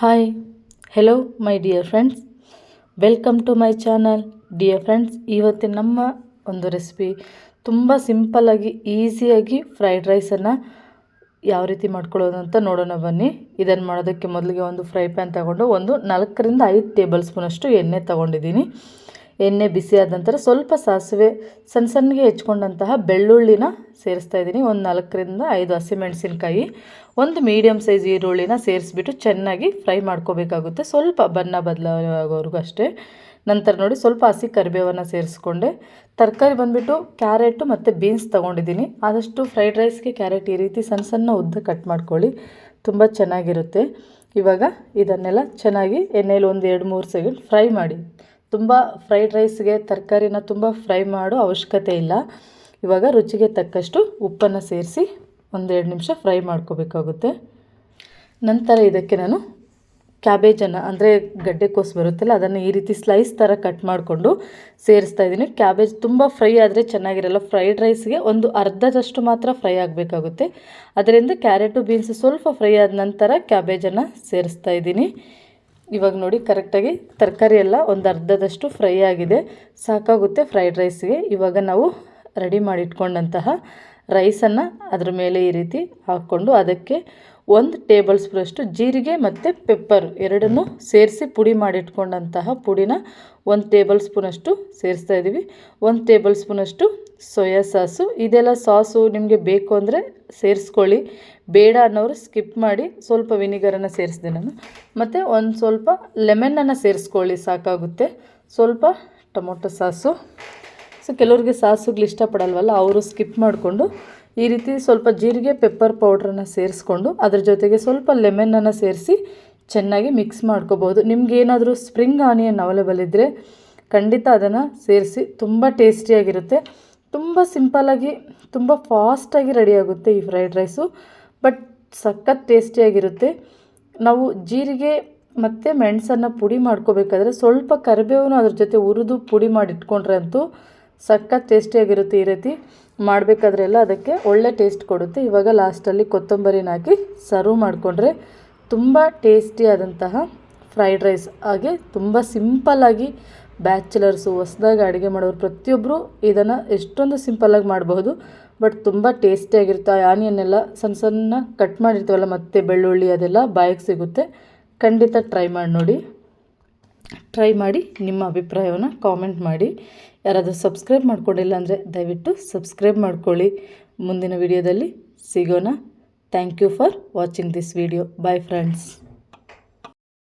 Hi hello my dear friends welcome to my channel dear friends ಇವತ್ತಿನ ನಮ್ಮ ಒಂದು recipe ತುಂಬ ಸಿಂಪಲ್ಲಾಗಿ ಈಸಿಯಾಗಿ ಫ್ರೈಡ್ ರೈಸನ್ನು ಯಾವ ರೀತಿ ಮಾಡ್ಕೊಳ್ಳೋದು ಅಂತ ನೋಡೋಣ ಬನ್ನಿ. ಇದನ್ನು ಮಾಡೋದಕ್ಕೆ ಮೊದಲಿಗೆ ಒಂದು ಫ್ರೈ ಪ್ಯಾನ್ ತಗೊಂಡು ಒಂದು ನಾಲ್ಕರಿಂದ ಐದು ಟೇಬಲ್ ಸ್ಪೂನಷ್ಟು ಎಣ್ಣೆ ತೊಗೊಂಡಿದ್ದೀನಿ. ಎಣ್ಣೆ ಬಿಸಿ ಆದ ನಂತರ ಸ್ವಲ್ಪ ಸಾಸಿವೆ ಸಣ್ಣ ಸಣ್ಣಗೆ ಹೆಚ್ಕೊಂಡಂತಹ ಬೆಳ್ಳುಳ್ಳಿನ ಸೇರಿಸ್ತಾ ಇದ್ದೀನಿ. ಒಂದು ನಾಲ್ಕರಿಂದ ಐದು ಹಸಿಮೆಣಸಿನ್ಕಾಯಿ, ಒಂದು ಮೀಡಿಯಮ್ ಸೈಜ್ ಈರುಳ್ಳಿನ ಸೇರಿಸ್ಬಿಟ್ಟು ಚೆನ್ನಾಗಿ ಫ್ರೈ ಮಾಡ್ಕೋಬೇಕಾಗುತ್ತೆ. ಸ್ವಲ್ಪ ಬಣ್ಣ ಬದಲಾಗೋವರೆಗೂ ಅಷ್ಟೇ. ನಂತರ ನೋಡಿ ಸ್ವಲ್ಪ ಹಸಿ ಕರಿಬೇವನ್ನು ಸೇರಿಸ್ಕೊಂಡೆ. ತರಕಾರಿ ಬಂದುಬಿಟ್ಟು ಕ್ಯಾರೆಟು ಮತ್ತು ಬೀನ್ಸ್ ತೊಗೊಂಡಿದ್ದೀನಿ. ಆದಷ್ಟು ಫ್ರೈಡ್ ರೈಸ್ಗೆ ಕ್ಯಾರೆಟ್ ಈ ರೀತಿ ಸಣ್ಣ ಸಣ್ಣ ಉದ್ದ ಕಟ್ ಮಾಡ್ಕೊಳ್ಳಿ. ತುಂಬ ಚೆನ್ನಾಗಿರುತ್ತೆ. ಇವಾಗ ಇದನ್ನೆಲ್ಲ ಚೆನ್ನಾಗಿ ಎಣ್ಣೆಯಲ್ಲಿ ಒಂದು ಎರಡು ಮೂರು ಸೆಕೆಂಡ್ ಫ್ರೈ ಮಾಡಿ. ತುಂಬ ಫ್ರೈಡ್ ರೈಸ್ಗೆ ತರಕಾರಿನ ತುಂಬ ಫ್ರೈ ಮಾಡೋ ಅವಶ್ಯಕತೆ ಇಲ್ಲ. ಇವಾಗ ರುಚಿಗೆ ತಕ್ಕಷ್ಟು ಉಪ್ಪನ್ನು ಸೇರಿಸಿ ಒಂದೆರಡು ನಿಮಿಷ ಫ್ರೈ ಮಾಡ್ಕೋಬೇಕಾಗುತ್ತೆ. ನಂತರ ಇದಕ್ಕೆ ನಾನು ಕ್ಯಾಬೇಜನ್ನು ಅಂದರೆ ಗಡ್ಡೆಕೋಸು ಬರುತ್ತಲ್ಲ, ಅದನ್ನು ಈ ರೀತಿ ಸ್ಲೈಸ್ ಥರ ಕಟ್ ಮಾಡಿಕೊಂಡು ಸೇರಿಸ್ತಾ ಇದ್ದೀನಿ. ಕ್ಯಾಬೇಜ್ ತುಂಬ ಫ್ರೈ ಆದರೆ ಚೆನ್ನಾಗಿರಲ್ಲ. ಫ್ರೈಡ್ ರೈಸ್ಗೆ ಒಂದು ಅರ್ಧದಷ್ಟು ಮಾತ್ರ ಫ್ರೈ ಆಗಬೇಕಾಗುತ್ತೆ. ಅದರಿಂದ ಕ್ಯಾರೆಟು ಬೀನ್ಸ್ ಸ್ವಲ್ಪ ಫ್ರೈ ಆದ ನಂತರ ಕ್ಯಾಬೇಜನ್ನು ಸೇರಿಸ್ತಾ ಇದ್ದೀನಿ. ಇವಾಗ ನೋಡಿ ಕರೆಕ್ಟಾಗಿ ತರಕಾರಿ ಎಲ್ಲ ಒಂದು ಅರ್ಧದಷ್ಟು ಫ್ರೈ ಆಗಿದೆ. ಸಾಕಾಗುತ್ತೆ ಫ್ರೈಡ್ ರೈಸ್ಗೆ ಇವಾಗ ನಾವು ರೆಡಿ ಮಾಡಿ ಇಟ್ಕೊಂಡಂತಹ ರೈಸನ್ನು ಅದ್ರ ಮೇಲೆ ಈ ರೀತಿ ಹಾಕ್ಕೊಂಡು ಅದಕ್ಕೆ ಒಂದು ಟೇಬಲ್ ಸ್ಪೂನಷ್ಟು ಜೀರಿಗೆ ಮತ್ತು ಪೆಪ್ಪರ್ ಎರಡನ್ನೂ ಸೇರಿಸಿ ಪುಡಿ ಮಾಡಿಟ್ಕೊಂಡಂತಹ ಪುಡಿನ ಒಂದು ಟೇಬಲ್ ಸ್ಪೂನಷ್ಟು ಸೇರಿಸ್ತಾ ಇದ್ದೀವಿ. ಒಂದು ಟೇಬಲ್ ಸ್ಪೂನಷ್ಟು ಸೋಯಾ ಸಾಸು. ಇದೆಲ್ಲ ಸಾಸು ನಿಮಗೆ ಬೇಕು ಅಂದರೆ ಸೇರಿಸ್ಕೊಳ್ಳಿ. ಬೇಡ ಅನ್ನೋರು ಸ್ಕಿಪ್ ಮಾಡಿ ಸ್ವಲ್ಪ ವಿನಿಗರನ್ನು ಸೇರಿಸಿದೆ ನಾನು. ಮತ್ತು ಒಂದು ಸ್ವಲ್ಪ ಲೆಮನನ್ನು ಸೇರಿಸ್ಕೊಳ್ಳಿ, ಸಾಕಾಗುತ್ತೆ. ಸ್ವಲ್ಪ ಟೊಮೊಟೊ ಸಾಸು. ಸೊ ಕೆಲವ್ರಿಗೆ ಸಾಸುಗಳು ಇಷ್ಟಪಡಲ್ವಲ್ಲ, ಅವರು ಸ್ಕಿಪ್ ಮಾಡಿಕೊಂಡು ಈ ರೀತಿ ಸ್ವಲ್ಪ ಜೀರಿಗೆ ಪೆಪ್ಪರ್ ಪೌಡ್ರನ್ನು ಸೇರಿಸ್ಕೊಂಡು ಅದ್ರ ಜೊತೆಗೆ ಸ್ವಲ್ಪ ಲೆಮನನ್ನು ಸೇರಿಸಿ ಚೆನ್ನಾಗಿ ಮಿಕ್ಸ್ ಮಾಡ್ಕೋಬೋದು. ನಿಮ್ಗೆ ಏನಾದರೂ ಸ್ಪ್ರಿಂಗ್ ಆನಿಯನ್ ಅವೈಲೇಬಲ್ ಇದ್ದರೆ ಖಂಡಿತ ಅದನ್ನು ಸೇರಿಸಿ, ತುಂಬ ಟೇಸ್ಟಿಯಾಗಿರುತ್ತೆ ತುಂಬ ಸಿಂಪಲ್ಲಾಗಿ ತುಂಬ ಫಾಸ್ಟಾಗಿ ರೆಡಿಯಾಗುತ್ತೆ ಈ ಫ್ರೈಡ್ ರೈಸು ಬಟ್ ಸಖತ್ ಟೇಸ್ಟಿಯಾಗಿರುತ್ತೆ ನಾವು ಜೀರಿಗೆ ಮತ್ತು ಮೆಣಸನ್ನು ಪುಡಿ ಮಾಡ್ಕೋಬೇಕಾದ್ರೆ ಸ್ವಲ್ಪ ಕರಿಬೇವನ್ನು ಅದ್ರ ಜೊತೆ ಹುರಿದು ಪುಡಿ ಮಾಡಿ ಇಟ್ಕೊಂಡ್ರೆ ಅಂತೂ ಸಖತ್ ಟೇಸ್ಟಿಯಾಗಿರುತ್ತೆ ಈ ರೀತಿ. ಮಾಡಬೇಕಾದ್ರೆಲ್ಲ ಅದಕ್ಕೆ ಒಳ್ಳೆ ಟೇಸ್ಟ್ ಕೊಡುತ್ತೆ. ಇವಾಗ ಲಾಸ್ಟಲ್ಲಿ ಕೊತ್ತಂಬರಿನ ಹಾಕಿ ಸರ್ವ್ ಮಾಡಿಕೊಂಡ್ರೆ ತುಂಬ ಟೇಸ್ಟಿಯಾದಂತಹ ಫ್ರೈಡ್ ರೈಸ್. ಹಾಗೆ ತುಂಬ ಸಿಂಪಲ್ಲಾಗಿ ಬ್ಯಾಚುಲರ್ಸು ಹೊಸ್ದಾಗಿ ಅಡುಗೆ ಮಾಡೋರು ಪ್ರತಿಯೊಬ್ಬರು ಇದನ್ನು ಎಷ್ಟೊಂದು ಸಿಂಪಲ್ಲಾಗಿ ಮಾಡಬಹುದು. ಬಟ್ ತುಂಬ ಟೇಸ್ಟಿಯಾಗಿರುತ್ತೆ. ಆ ಆನಿಯನ್ ಎಲ್ಲ ಸಣ್ಣ ಸಣ್ಣ ಕಟ್ ಮಾಡಿರ್ತೀವಲ್ಲ, ಮತ್ತು ಬೆಳ್ಳುಳ್ಳಿ ಅದೆಲ್ಲ ಬಾಯಿಗೆ ಸಿಗುತ್ತೆ. ಖಂಡಿತ ಟ್ರೈ ಮಾಡಿ ನೋಡಿ. ಟ್ರೈ ಮಾಡಿ ನಿಮ್ಮ ಅಭಿಪ್ರಾಯವನ್ನು ಕಾಮೆಂಟ್ ಮಾಡಿ. ಯಾರಾದರೂ ಸಬ್ಸ್ಕ್ರೈಬ್ ಮಾಡ್ಕೊಂಡಿಲ್ಲ ಅಂದರೆ ದಯವಿಟ್ಟು ಸಬ್ಸ್ಕ್ರೈಬ್ ಮಾಡ್ಕೊಳ್ಳಿ. ಮುಂದಿನ ವಿಡಿಯೋದಲ್ಲಿ ಸಿಗೋಣ. Thank you for watching this video bye friends